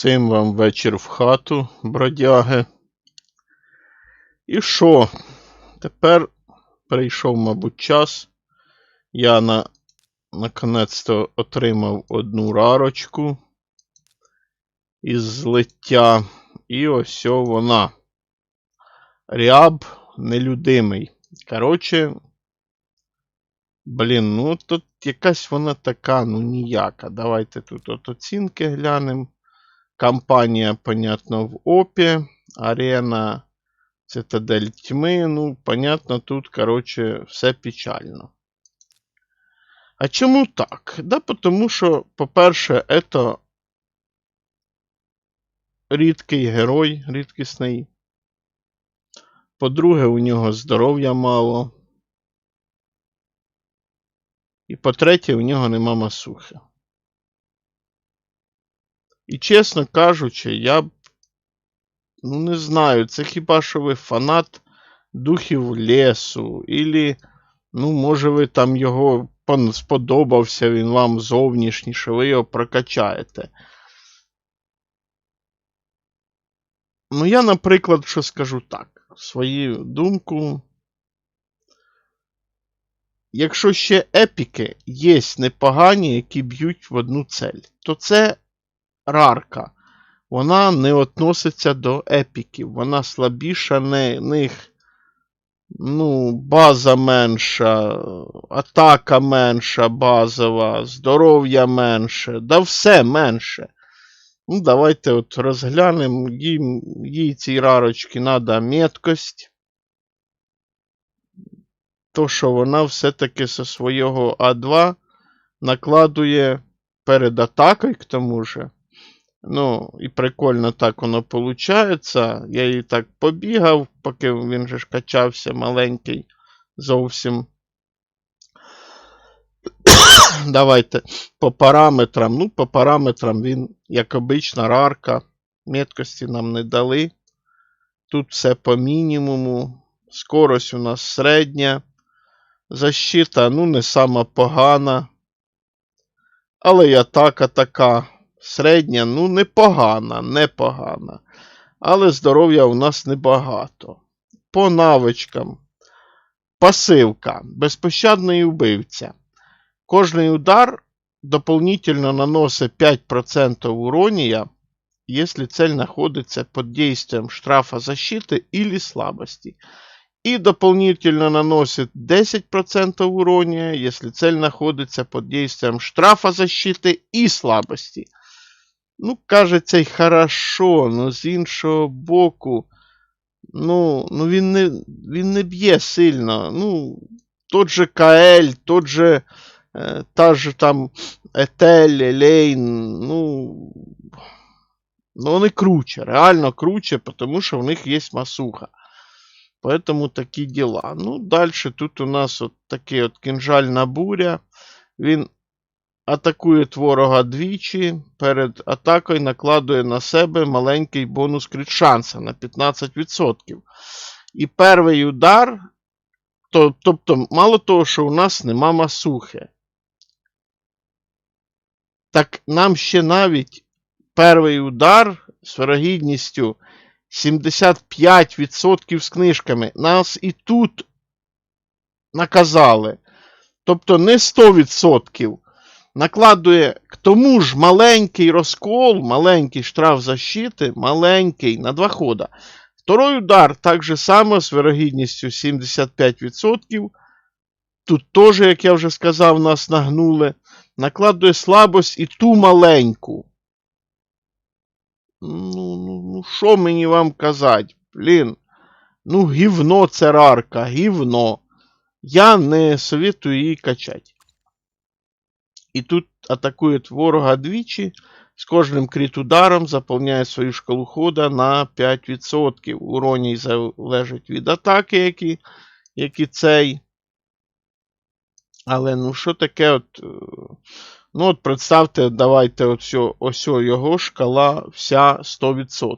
Всім вам вечір в хату, бродяги. І що? Тепер прийшов, мабуть, час. Я на... наконець-то отримав одну рарочку із злиття. І ось вона. Ряб нелюдимий. Коротше, блін, ну тут якась вона така, ну ніяка. Давайте тут от оцінки глянемо. Компанія, понятно, в ОПі, Арена, Цитадель Тьми. Ну, понятно, тут, короче, все печально. А чому так? Да, тому що, по-перше, это рідкий герой, рідкісний. По-друге, у нього здоров'я мало. І по-третє, у нього нема масухи. І чесно кажучи, я. Ну, не знаю, це хіба що ви фанат духів лісу, ілі, ну, може, ви там його сподобався він вам зовнішній, що ви його прокачаєте. Ну, я, наприклад, що скажу так, свою думку. Якщо ще епіки є непогані, які б'ють в одну цель, то це рарка. Вона не относиться до епіків. Вона слабіша не, них. Ну, база менша, атака менша, базова, здоров'я менше, да все менше. Ну, давайте от розглянемо. Їй, їй цій рарочці треба меткость. То, що вона все-таки зі свого А2 накладує перед атакою, к тому же. Ну, і прикольно так воно виходить. Я її так побігав, поки він же ж качався маленький зовсім. Давайте по параметрам. Ну, по параметрам він, як обична, рарка. Меткості нам не дали. Тут все по мінімуму. Скорость у нас середня. Защита, ну, не сама погана. Але і атака така. Середня, ну, непогана, непогана. Але здоров'я у нас небагато. По навичкам. Пасивка. Безпощадний убивця. Кожний удар дополнительно наносит 5% урония, если цель находится под действием штрафа защиты или слабости. И дополнительно наносит 10% урония, если цель находится под действием штрафа защиты и слабости. Ну, кажеться, й хорошо, но з іншого боку, ну, ну він не, він не б'є сильно. Ну, тот же КЛ, тот же, е, та же там Етель, Лейн, ну, ну, вони круче, реально круче, тому що в них є масуха. Поэтому такі діла. Ну, далі тут у нас от такий от кінжальна буря. Він атакує ворога двічі. Перед атакою накладує на себе маленький бонус крит шанса на 15%. І перший удар. То, тобто, мало того, що у нас нема масухи. Так нам ще навіть перший удар з вирогідністю 75% з книжками. Нас і тут наказали. Тобто не 100% накладує к тому ж маленький розкол, маленький штраф защити, маленький на два хода. Второй удар так же само з вирогідністю 75%. Тут теж, як я вже сказав, нас нагнули. Накладує слабость і ту маленьку. Ну, ну, ну, що мені вам казати? Блін. Ну, гівно це рарка, гівно. Я не советую її качати. І тут атакує ворога двічі. З кожним кріт-ударом заповняє свою шкалу хода на 5%. Уроній залежить від атаки, які, які цей. Але ну що таке от. е, Ну, от представте, давайте ось, ось його шкала вся 100%.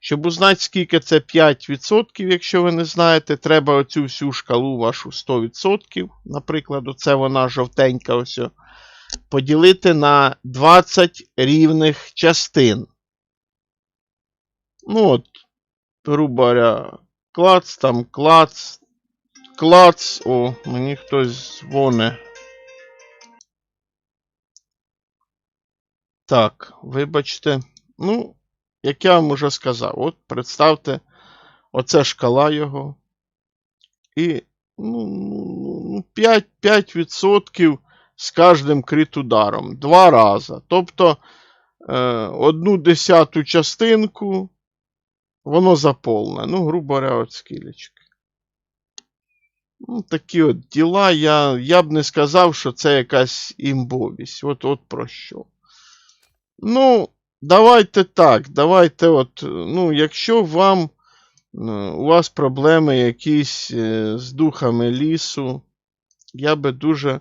Щоб узнати, скільки це 5%, якщо ви не знаєте, треба оцю всю шкалу вашу 100%. Наприклад, оце вона жовтенька ось. Поділити на 20 рівних частин. Ну от, грубо говоря, клац, там клац, клац. О, мені хтось дзвоне. Так, вибачте. Ну, як я вам уже сказав, от представте, оце шкала його. І ну, ну, 5, 5% з кожним крит ударом. Два рази. Тобто е, одну десяту частинку воно заповне. Ну, грубо говоря, от скілечки. Ну, такі от діла. Я, я б не сказав, що це якась імбовість. От, от про що. Ну, давайте так. Давайте, от, ну, якщо вам. е, У вас проблеми якісь е, з духами лісу, я би дуже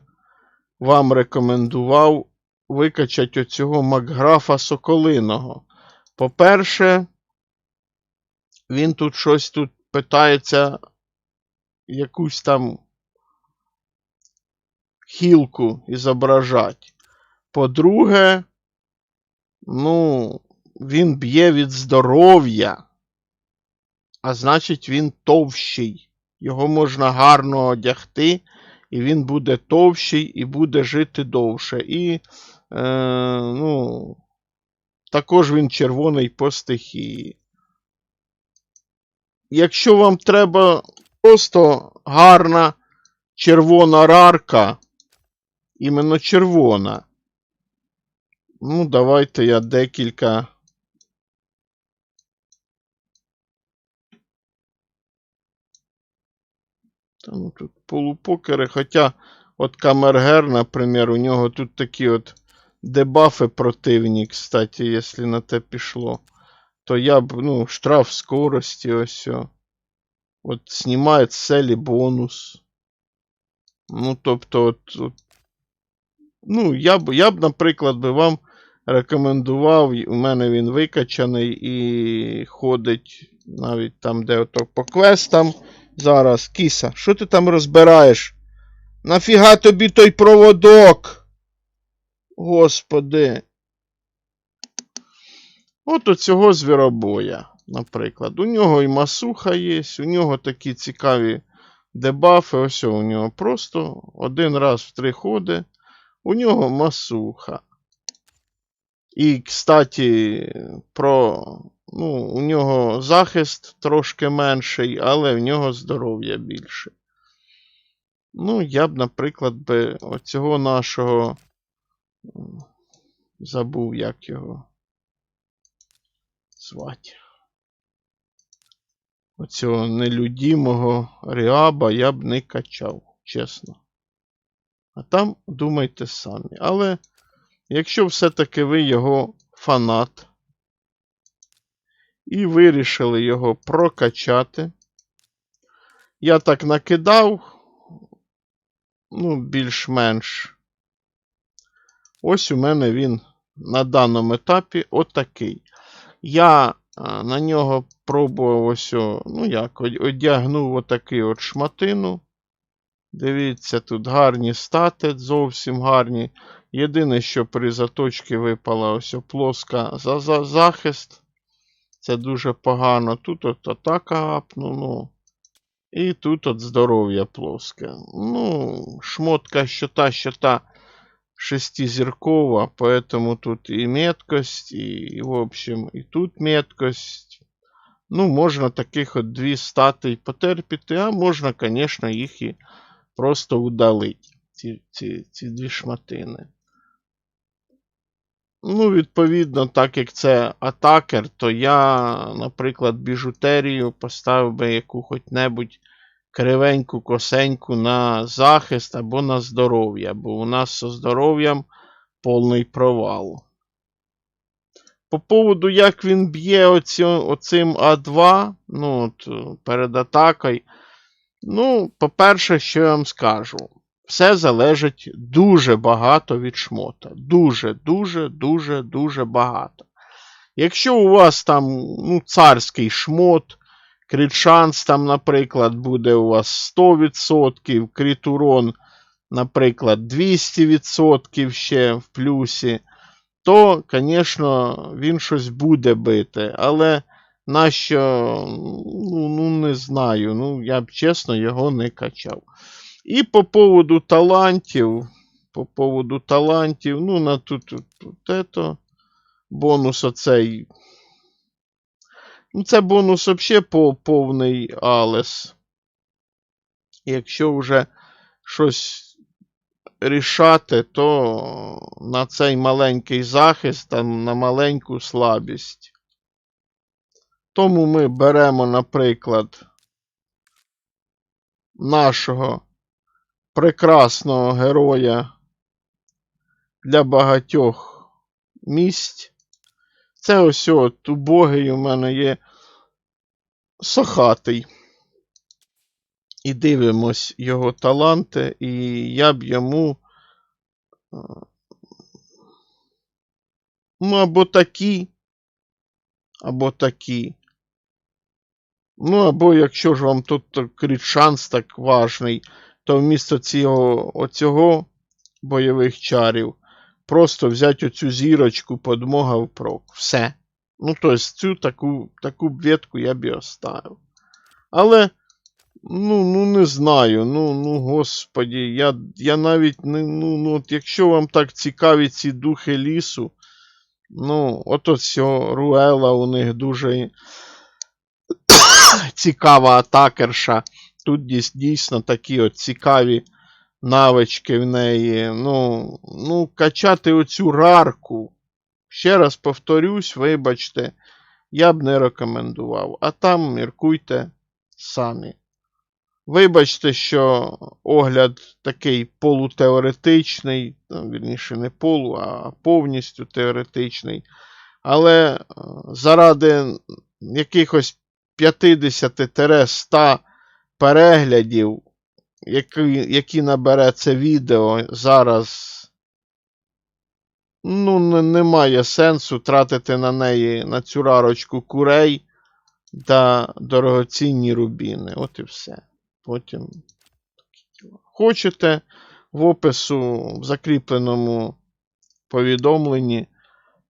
вам рекомендував викачати оцього Макграфа Соколиного. По-перше, він тут щось тут питається якусь там хілку ізображати. По-друге, ну, він б'є від здоров'я, а значить, він товщий. Його можна гарно одягти, і він буде товщий і буде жити довше. І, е, ну, також він червоний по стихії. Якщо вам треба просто гарна червона рарка, іменно червона, ну, давайте я декілька. Там тут полупокери, хоча от Камергер, наприклад, у нього тут такі от дебафи противні, кстати, якщо на те пішло. То я б, ну, штраф скорості, ось. о. От знімає з селі бонус. Ну, тобто, от, от, ну, я б, я б, наприклад, би вам рекомендував, у мене він викачаний і ходить навіть там, де ото по квестам. Зараз, кіса, що ти там розбираєш? Нафіга тобі той проводок? Господи. От у цього звіробоя, наприклад. У нього і масуха є, у нього такі цікаві дебафи. Ось у нього просто один раз в три ходи. У нього масуха. І, кстати, про. Ну, у нього захист трошки менший, але в нього здоров'я більше. Ну, я б, наприклад, би оцього нашого. Забув, як його звати. Оцього нелюдімого Ріаба я б не качав, чесно. А там думайте самі. Але якщо все-таки ви його фанат і вирішили його прокачати, я так накидав, ну, більш-менш. Ось у мене він на даному етапі отакий. Я на нього пробував ось, ну як, одягнув отакий от шматину. Дивіться, тут гарні стати, зовсім гарні. Єдине, що при заточці випала ось плоска за, за захист. Це дуже погано. Тут от атака апну, ну. І тут от здоров'я плоске. Ну, шмотка що та, що та шестизіркова, поэтому тут і меткость, і, і, в общем, і тут меткость. Ну, можна таких от дві стати потерпіти, а можна, звісно, їх і просто удалити. Ці, ці, ці дві шматини. Ну, відповідно, так як це атакер, то я, наприклад, біжутерію поставив би яку хоч-небудь кривеньку, косеньку на захист або на здоров'я, бо у нас зі здоров'ям повний провал. По поводу, як він б'є оці, оцим А2, ну, от, перед атакою. Ну, по-перше, що я вам скажу. Все залежить дуже багато від шмота. Дуже, дуже, дуже, дуже багато. Якщо у вас там ну, царський шмот, крит-шанс там, наприклад, буде у вас 100%, крит-урон, наприклад, 200% ще в плюсі, то, звісно, він щось буде бити. Але Нащо, ну, ну не знаю. Ну, я б чесно його не качав. І по поводу талантів. По поводу талантів, ну, на тут, тут, тут ето, бонус оцей. Ну, це бонус взагалі по повний Алес. Якщо вже щось рішати, то на цей маленький захист, а на маленьку слабість. Тому ми беремо, наприклад, нашого прекрасного героя для багатьох місць. Це ось от убогий у мене є сохатий. І дивимось його таланти, і я б йому. е, Ну, або такі, або такі. Ну, або якщо ж вам тут крит шанс так важний, то вмісто цього, оцього бойових чарів просто взяти оцю зірочку подмога впрок. Все. Ну, тобто цю таку, таку б ветку я б оставив. Але, ну, ну не знаю. Ну, ну, господі, я, я навіть не. Ну, ну, от якщо вам так цікаві ці духи лісу, ну, от ось Руела у них дуже цікава атакерша. Тут дійсно такі от цікаві навички в неї. Ну, ну, качати оцю рарку. Ще раз повторюсь, вибачте, я б не рекомендував. А там міркуйте самі. Вибачте, що огляд такий полутеоретичний, ну, вірніше, не полу, а повністю теоретичний. Але е, заради якихось 50-100 переглядів, які, які набере це відео зараз. Ну, немає сенсу тратити на неї, на цю рарочку курей та дорогоцінні рубіни. От і все. Потім. Хочете в опису в закріпленому повідомленні,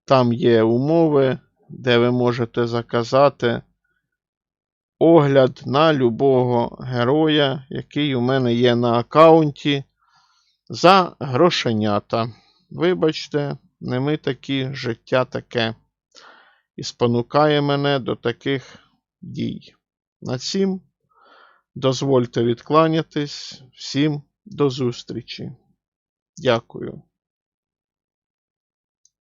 там є умови, де ви можете заказати огляд на любого героя, який у мене є на аккаунті за грошенята. Вибачте, не ми такі, життя таке. І спонукає мене до таких дій. На цім дозвольте відкланятись. Всім до зустрічі. Дякую.